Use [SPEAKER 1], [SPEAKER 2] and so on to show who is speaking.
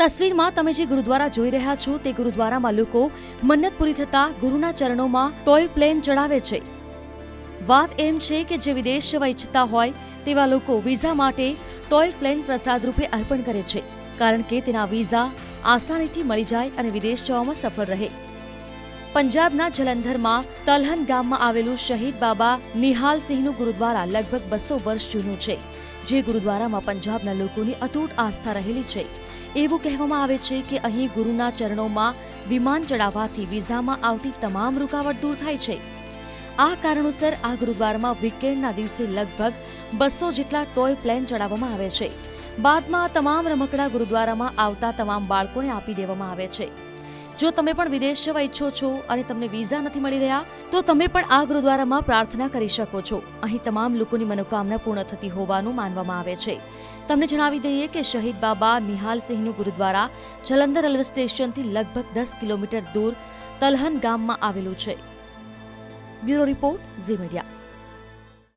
[SPEAKER 1] તસવીરમાં તમે જે ગુરુદ્વારા જોઈ રહ્યા છો તે ગુરુદ્વારામાં લોકો મન્નત પૂરી થતા ગુરુના ચરણોમાં ટોય પ્લેન ચડાવે છે. વાત એમ છે કે જે વિદેશ જવા ઈચ્છતા હોય તેવા લોકો વિઝા માટે ટોય પ્લેન પ્રસાદ રૂપે અર્પણ કરે છે, કારણ કે તેના વિઝા આસાનીથી મળી જાય અને વિદેશ જવામાં સફળ રહે. પંજાબના જલંધરમાં તલહન ગામમાં આવેલું શહીદ બાબા નિહાલસિંહનું ગુરુદ્વારા લગભગ બસો વર્ષ જૂનું છે, જે ગુરુદ્વારામાં પંજાબના લોકોની અતૂટ આસ્થા રહેલી છે. એવું કહેવામાં આવે છે કે અહીં ગુરુના ચરણોમાં વિમાન ચડાવવાથી વિઝામાં આવતી તમામ રૂકાવટ દૂર થાય છે. આ કારણોસર આ ગુરુદ્વારામાં વીકેન્ડના દિવસે લગભગ બસો જેટલા ટોય પ્લેન ચડાવવામાં આવે છે. બાદમાં તમામ રમકડા ગુરુદ્વારામાં આવતા તમામ બાળકોને આપી દેવામાં આવે છે. જો તમે પણ વિદેશ જવા ઈચ્છો છો અને તમને વિઝા નથી મળી રહ્યા, તો તમે પણ આ ગુરુદ્વારામાં પ્રાર્થના કરી શકો છો. અહીં તમામ લોકોની મનોકામના પૂર્ણ થતી હોવાનું માનવામાં આવે છે. તમને જણાવી દઈએ કે શહીદ બાબા નિહાલસિંહનું ગુરુદ્વારા જલંધર રેલવે સ્ટેશનથી લગભગ દસ કિલોમીટર દૂર તલહન ગામમાં આવેલું છે. Bureau report Zee Media.